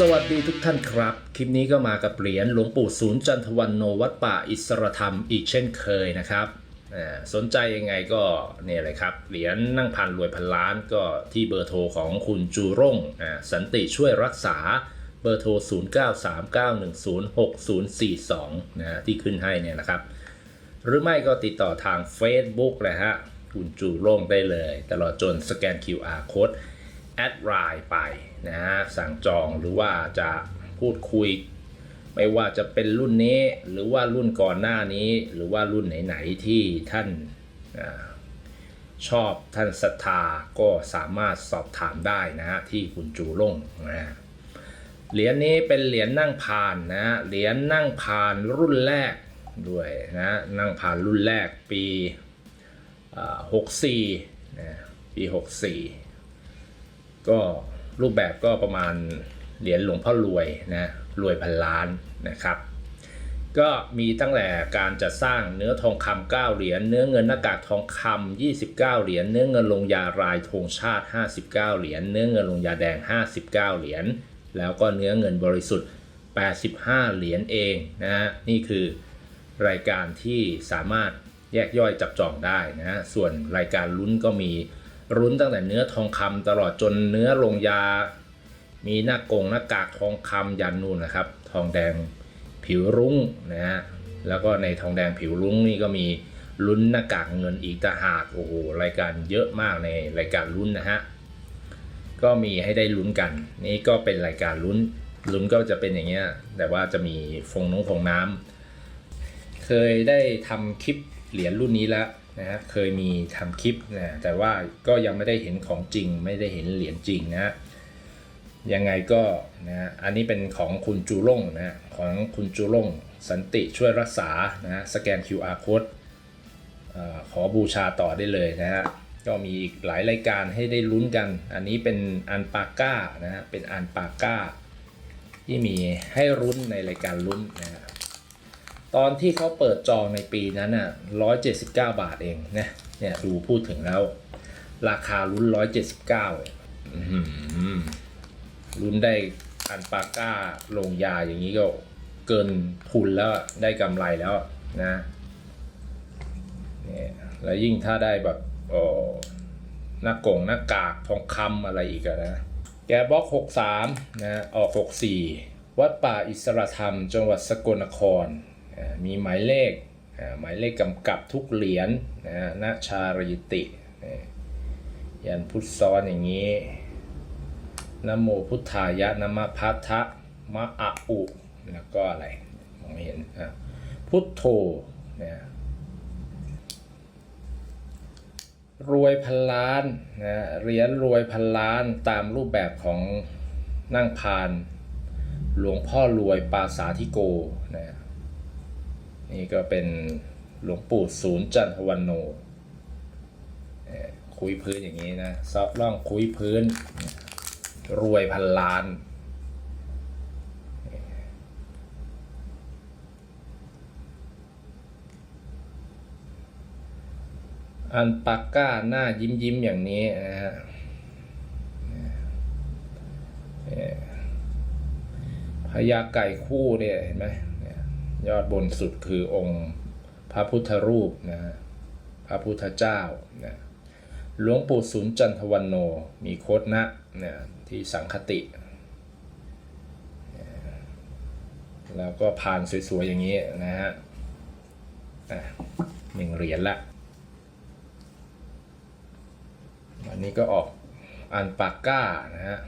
สวัสดีทุกท่านครับ คลิปนี้ก็มากับเหรียญหลวงปู่ศูนย์จันทวันโนวัดป่าอิสรธรรมอีกเช่นเคยนะครับสนใจยังไงก็เนี่ยเลยครับเหรียญนั่งพันรวยพันล้านก็ที่เบอร์โทรของคุณจูร่งอ่าสันติช่วยรักษาเบอร์โทร 0939106042นะฮะที่ขึ้นให้เนี่ยนะครับ หรือไม่ก็ติดต่อทาง Facebook เลยฮะคุณจูร่งได้เลย ตลอดจนสแกน QR Code แอดไลน์ไปนะฮะสั่งจองหรือว่าจะพูดคุย ไม่ว่าจะเป็นรุ่นนี้หรือว่ารุ่นก่อนหน้านี้ หรือว่ารุ่นไหนๆที่ท่านอชอบท่านศรัทธาก็สามารถสอบถามได้นะฮะที่คุณจูโร่งนะฮะเหรียญนี้เป็นเหรียญนั่งพานนะฮะเหรียญนั่งพานรุ่นแรกด้วยนะ นั่งพานรุ่นแรกปีหกสี่า64นะปี 64 ก็รูปแบบก็ประมาณเหรียญหลวงพ่อรวยนะรวยพันล้านนะครับ ก็มีตั้งแต่การจัดสร้างเนื้อทองคำ9เหรียญเนื้อเงินหน้ากากทองคำ29 เหรียญเนื้อเงินลงยารายธงชาติ 59 เหรียญเนื้อเงินลงยาแดง 59 เหรียญแล้วก็เนื้อเงินบริสุทธิ์ 85 เหรียญเองนะฮะนี่คือรายการที่สามารถแยกย่อยจับจองได้นะฮะส่วนรายการลุ้นก็มี ลุ้นตั้งแต่เนื้อทองคำตลอดจนเนื้อลงยา มีหน้ากงหน้ากากทองคำยันนู่นนะครับ ทองแดงผิวรุ้งนะฮะแล้วก็ในทองแดงผิวรุ้งนี่ก็มีลุ้นหน้ากากเงินอีกต่หากโอ้โหรายการเยอะมากในรายการลุ้นนะฮะก็มีให้ได้ลุ้นกัน นี่ก็เป็นรายการลุ้นลุ้นก็จะเป็นอย่างเงี้ยแต่ว่าจะมีฟงน้องฟงน้ำเคยได้ทำคลิปเหรียญรุ่นนี้แล้ว นะฮะเคยมีทำคลิปนะแต่ว่าก็ยังไม่ได้เห็นของจริง ไม่ได้เห็นเหรียญจริงนะยังไงก็นะฮะอันนี้เป็นของคุณจูล่งนะของคุณจูล่งสันติช่วยรักษานะฮะสแกน QR code อขอบูชาต่อได้เลยนะฮะก็มีอีกหลายรายการให้ได้ลุ้นกัน อันนี้เป็นอันปาก้านะฮะเป็นอันปาก้าที่มีให้ลุ้นในรายการลุ้นนะฮะ ตอนที่เขาเปิดจองในปีนั้นน่ะ179บาทเองนะเนี่ยดูพูดถึงแล้ว ราคาลุ้น179เลยอื้อหือลุ้นได้อันปาก้าลงยาอย่างนี้ก็เกินทุนแล้วได้กำไรแล้วนะเนี่ยแล้วยิ่งถ้าได้แบบโอ้หน้ากงหน้ากากทองคำอะไรอีกอะนะ แกบล็อก 63 นะ ออก 64 วัดป่าอิสระธรรม จังหวัดสกลนคร มีหมายเลขหมายเลขกำกับทุกเหรียญนะณชาริติ ยันพุทธซ้อนอย่างนี้นโมพุทธายะนมะพัทธะมะอะอุ แล้วก็อะไรมองไม่เห็นอะพุทโธเนี่ยรวยพันล้านนะเหรียญรวยพันล้านตามรูปแบบของนั่งพาน หลวงพ่อรวยปาสาธิโกนะ นี่ก็เป็นหลวงปู่ศูนย์จันทวันโน่คุยพื้นอย่างนี้นะซอกล่องคุยพื้น รวยพันล้าน อันปากก้าหน้ายิ้มยิ้มอย่างนี้นะฮะพญาไก่คู่เนี่ยเห็นไหม ยอดบนสุดคือองค์พระพุทธรูปนะฮะพระพุทธเจ้านะหลวงปู่สุนจันทวันโน มีโคดนะเนี่ยที่สังคติ แล้วก็ผ่านสวยๆ อย่างนี้นะฮะอะหนึ่งเหรียญละอันนี้ก็ออกอันปากก้านะฮะ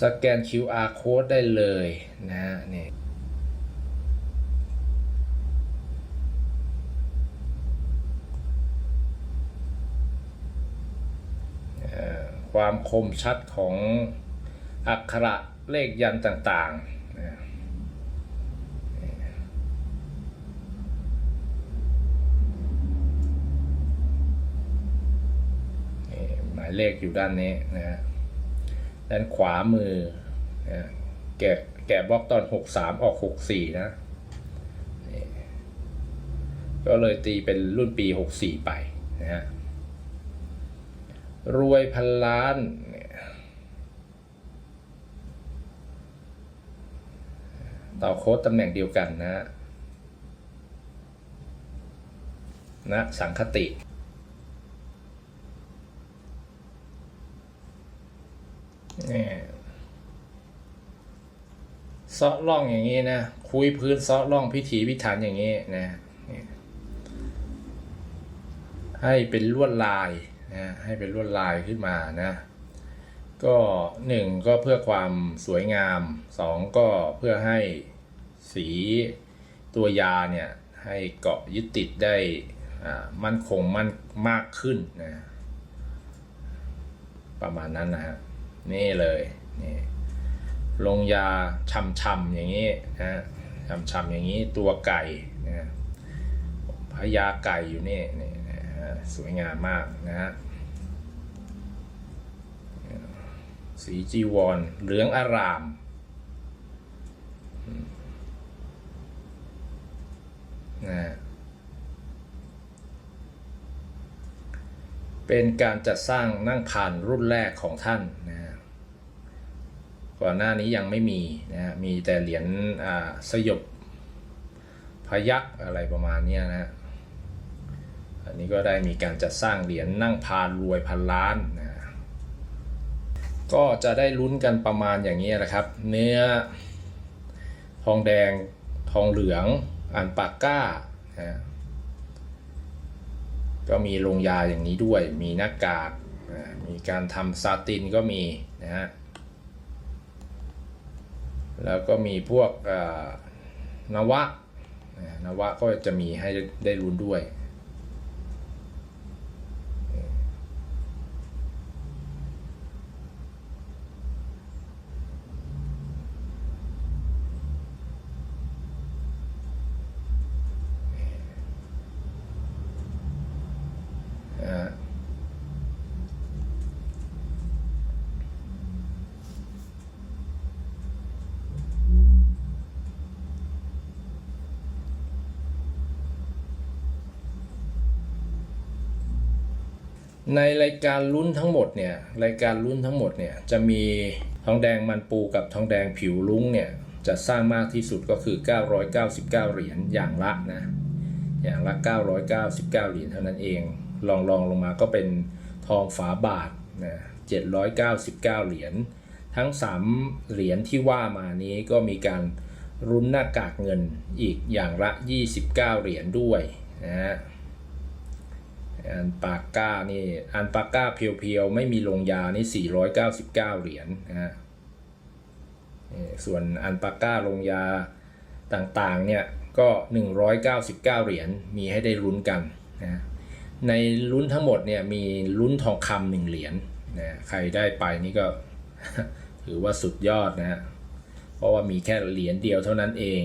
สแกน QR code ได้เลยนะฮะนี่เอ่อ ความคมชัดของอักขระเลขยันต์ต่างๆนี่หมายเลขอยู่ด้านนี้นะฮะด้านขวามือนะแกะแกะบล็อกตอน 63 ออก 64 นะนี่ก็เลยตีเป็นรุ่นปี 64 ไปนะฮะ รวยพันล้านต่อโค้ดตำแหน่งเดียวกันนะนะสังคติเนี่ยซ้อล่องอย่างนี้นะ คุยพื้นซ้อล่องพิถีพิถันอย่างนี้นะ ให้เป็นลวดลาย นะให้เป็นลวดลายขึ้นมานะก็หนึ่งก็เพื่อความสวยงามสองก็เพื่อให้สีตัวยาเนี่ยให้เกาะยึดติดได้มั่นคงมั่นมากขึ้นนะประมาณนั้นนะฮะนี่เลยนี่ลงยาช่ำๆอย่างนี้นะช่ำๆอย่างนี้ตัวไก่นะพญาไก่อยู่นี่นี่ สวยงามมากนะฮะสีจีวรเหลืองอาราม นะเป็นการจัดสร้างนั่งพานรุ่นแรกของท่านนะก่อนหน้านี้ยังไม่มีนะมีแต่เหรียญอสยบพยักอะไรประมาณนี้นะฮะ อันนี้ก็ได้มีการจัดสร้างเหรียญนั่งพานรวยพันล้านนะก็จะได้ลุ้นกันประมาณอย่างนี้แหละครับ เนื้อทองแดงทองเหลืองอันปากก้านะก็มีลงยาอย่างนี้ด้วย มีหน้ากากอ่ามีการทำซาตินก็มีนะฮะแล้วก็มีพวกอ่านวะอ่านวะก็จะมีให้ได้รุ้นด้วย ในรายการลุ้นทั้งหมดเนี่ยรายการลุ้นทั้งหมดเนี่ยจะมีทองแดงมันปูกับทองแดงผิวลุ้งเนี่ยจะสร้างมากที่สุดก็คือ 999 เหรียญอย่างละนะอย่างละ 999 เหรียญเท่านั้นเองลองลองลงมาก็เป็นทองฝาบาทนะ799 เหรียญทั้ง 3 เหรียญที่ว่ามานี้ก็มีการรุนหน้ากากเงินอีกอย่างละ 29 เหรียญด้วยนะฮะ อันปากก้านี่อันปากก้าเพียวๆ ไม่มีลงยานี่ 499 เหรียญนะฮะส่วนอันปากก้าลงยาต่างๆเนี่ยก็ 199 เหรียญมีให้ได้ลุ้นกันนะในลุ้นทั้งหมดเนี่ยมีลุ้นทองคำหนึ่งเหรียญนะใครได้ไปนี่ก็ถือว่าสุดยอดนะฮะเพราะว่ามีแค่เหรียญเดียวเท่านั้นเอง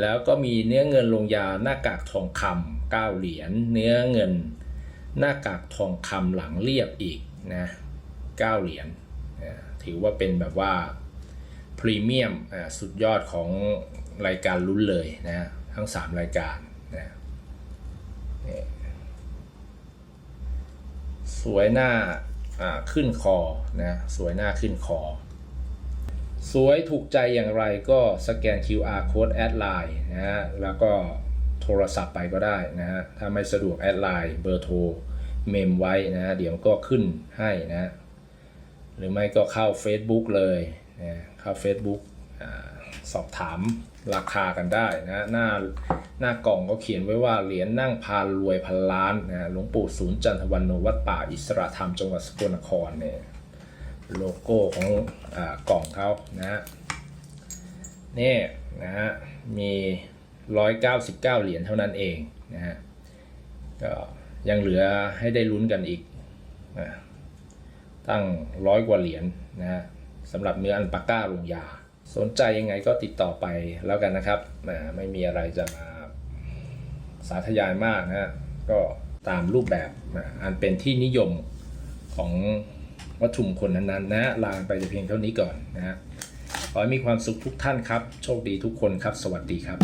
แล้วก็มีเนื้อเงินลงยาหน้ากากทองคำเก้าเหรียญ เนื้อเงินหน้ากากทองคำหลังเรียบอีกนะเก้าเหรียญถือว่าเป็นแบบว่าพรีเมียมสุดยอดของรายการลุ้นเลยนะทั้ง 3 รายการนะสวยหน้าขึ้นคอนะสวยหน้าขึ้นคอ สวยถูกใจอย่างไรก็สแกน QR code แอดไลน์นะฮะแล้วก็โทรศัพท์ไปก็ได้นะฮะถ้าไม่สะดวกแอดไลน์เบอร์โทรเมมไว้นะเดี๋ยวก็ขึ้นให้นะหรือไม่ก็เข้า Facebook เลยนะเข้า Facebook สอบถามราคากันได้นะหน้าหน้ากล่องก็เขียนไว้ว่าเหรียญนั่งพานรวยพันล้านนะหลวงปู่ศูนย์จันทวันโนวัดป่าอิสระธรรมจังหวัดสกลนครเนี่ย โลโก้ของอกล่องเขานะฮะนี่นะฮะมี 199 เหรียญเท่านั้นเองนะฮะก็ยังเหลือให้ได้ลุ้นกันอีกนะตั้งร้อยกว่าเหรียญนะฮะสำหรับเนื้ออันปาก้าลงยา สนใจยังไงก็ติดต่อไปแล้วกันนะครับนะไม่มีอะไรจะมาสาธยายมากนะฮะก็ตามรูปแบบนะอันเป็นที่นิยมของ วัตถุมงคลนั้นๆนะลาไปแต่เพียงเท่านี้ก่อนนะฮะขอให้มีความสุขทุกท่านครับ โชคดีทุกคนครับ สวัสดีครับ